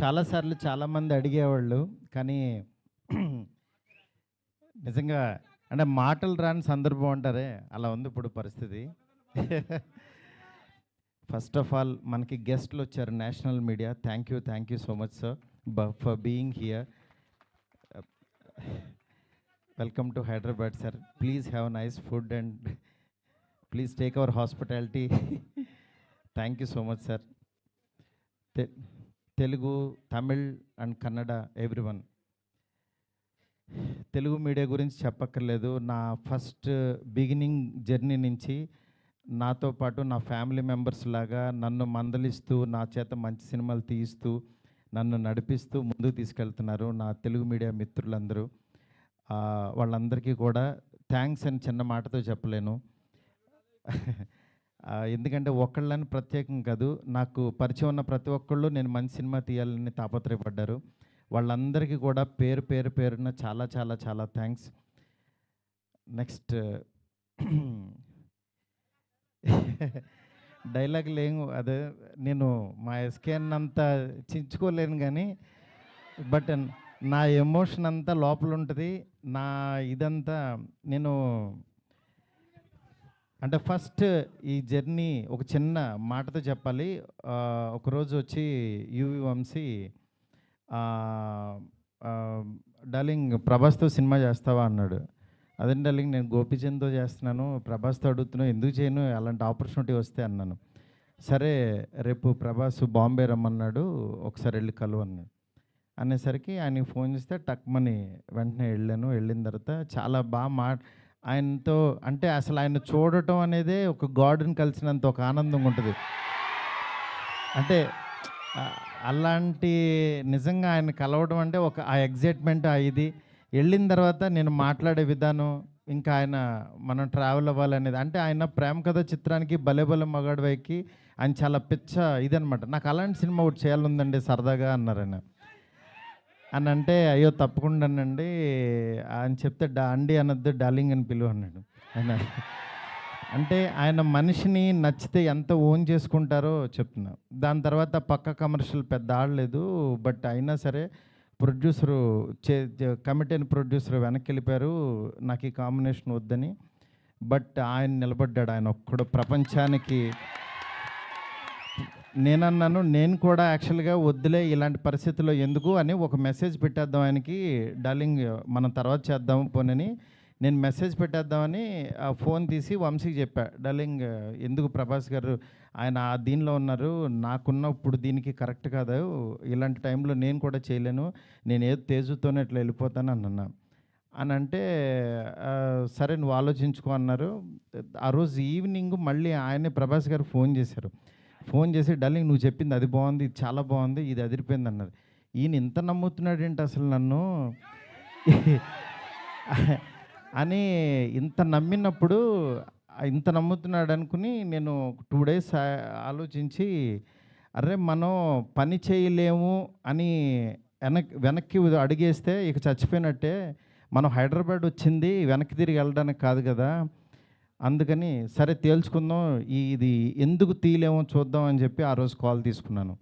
చాలాసార్లు చాలామంది అడిగేవాళ్ళు కానీ నిజంగా అంటే మాటలు రాని సందర్భం అంటారే అలా ఉంది ఇప్పుడు పరిస్థితి. ఫస్ట్ ఆఫ్ ఆల్ మనకి గెస్ట్లు వచ్చారు national media. Thank you thank you so much sir for being here welcome to Hyderabad sir please have nice food and please take our hospitality thank you so much sir Telugu Tamil and Kannada everyone. Telugu media గురించి చెప్పక్కర్లేదు. నా first beginning journey నుంచి నాతో పాటు నా family members లాగా నన్ను మందలిస్తూ నా చేత మంచి సినిమాలు తీయిస్తూ నన్ను నడిపిస్తూ ముందుకు తీసుకెళ్తున్నారు నా తెలుగు మీడియా మిత్రులందరూ. వాళ్ళందరికీ కూడా థ్యాంక్స్ అని చిన్న మాటతో చెప్పలేను. ఎందుకంటే ఒకళ్ళని ప్రత్యేకం కాదు. నాకు పరిచయం ఉన్న ప్రతి ఒక్కళ్ళు నేను మంచి సినిమా తీయాలని తాపత్రయపడ్డారు. వాళ్ళందరికీ కూడా పేరు పేరు పేరున చాలా చాలా చాలా థ్యాంక్స్ నెక్స్ట్ డైలాగ్ లేము అదే నేను మా ఎస్కేన్ అంత చించుకోలేను కానీ బట్ నా ఎమోషన్ అంతా లోపల ఉంటుంది నా ఇదంతా నేను అంటే ఫస్ట్ ఈ జర్నీ ఒక చిన్న మాటతో చెప్పాలి. ఒకరోజు వచ్చి యువి వంశీ డార్లింగ్ ప్రభాస్తో సినిమా చేస్తావా అన్నాడు. అదే డార్లింగ్ నేను గోపీచంద్తో చేస్తున్నాను ప్రభాస్తో అడుగుతున్నాను ఎందుకు చేయను అలాంటి ఆపర్చునిటీ వస్తే అన్నాను. సరే రేపు ప్రభాస్ బాంబే రమ్మన్నాడు ఒకసారి వెళ్ళి కలువు అన్నాడు. అనేసరికి ఆయనకి ఫోన్ చేస్తే టక్మని వెంటనే వెళ్ళాను. వెళ్ళిన తర్వాత చాలా బాగా మా ఆయనతో అంటే అసలు ఆయన చూడటం అనేదే ఒక గాడ్ని కలిసినంత ఒక ఆనందంగా ఉంటుంది. అంటే అలాంటి నిజంగా ఆయన కలవడం అంటే ఒక ఆ ఎగ్జైట్మెంట్ ఆ ఇది. వెళ్ళిన తర్వాత నేను మాట్లాడే విధానం ఇంకా ఆయన మనం ట్రావెల్ అవ్వాలనేది. అంటే ఆయన ప్రేమ కథ చిత్రానికి భలే భలే వైకి ఆయన చాలా పిచ్చ ఇదనమాట నాకు అలాంటి సినిమా ఒకటి చేయాలందండి సరదాగా అన్నారు ఆయన. అని అంటే అయ్యో తప్పకుండానండి. అని చెప్తే డా అండి అనొద్దు డార్లింగ్ అని పిలువ అన్నాడు. ఆయన అంటే ఆయన మనిషిని నచ్చితే ఎంత ఓన్ చేసుకుంటారో చెప్తున్నా. దాని తర్వాత పక్క కమర్షియల్ పెద్ద ఆడలేదు బట్ అయినా సరే ప్రొడ్యూసరు చే కమిటీ ప్రొడ్యూసర్ వెనక్కి వెళ్ళిపోయారు నాకు ఈ కాంబినేషన్ వద్దని. బట్ ఆయన నిలబడ్డాడు. ఆయన ఒక్కడు ప్రపంచానికి నేనన్నాను నేను కూడా యాక్చువల్గా వద్దులే ఇలాంటి పరిస్థితుల్లో ఎందుకు? అని ఒక మెసేజ్ పెట్టేద్దాం ఆయనకి. డార్లింగ్ మనం తర్వాత చేద్దాం పోనని. నేను మెసేజ్ పెట్టేద్దామని ఆ ఫోన్ తీసి వంశీకి చెప్పా. డార్లింగ్ ఎందుకు ప్రభాస్ గారు ఆయన ఆ దీనిలో ఉన్నారు? నాకున్న ఇప్పుడు దీనికి కరెక్ట్ కాదు. ఇలాంటి టైంలో నేను కూడా చేయలేను. నేను ఏదో తేజుతోనే ఇట్లా వెళ్ళిపోతాను అన్నా. అని అంటే సరే నువ్వు ఆలోచించుకో అన్నారు. ఆ రోజు ఈవినింగ్ మళ్ళీ ఆయనే ప్రభాస్ గారు ఫోన్ చేశారు. ఫోన్ చేసి డార్లింగ్ నువ్వు చెప్పింది అది బాగుంది ఇది చాలా బాగుంది ఇది అదిరిపోయింది అన్నారు ఈయన ఇంత నమ్ముతున్నాడు ఏంటి అసలు నన్ను? అని ఇంత నమ్మినప్పుడు ఇంత నమ్ముతున్నాడు అనుకుని నేను టూ డేస్ ఆలోచించి అరే మనం పని చేయలేము అని వెనక్ వెనక్కి అడిగేస్తే ఇక చచ్చిపోయినట్టే మనం హైదరాబాద్ వచ్చింది వెనక్కి తిరిగి వెళ్ళడానికి కాదు కదా అందుకని సరే తేల్చుకుందాం ఇది ఎందుకు తీయలేమో చూద్దాం అని చెప్పి ఆ రోజు కాల్ తీసుకున్నాను.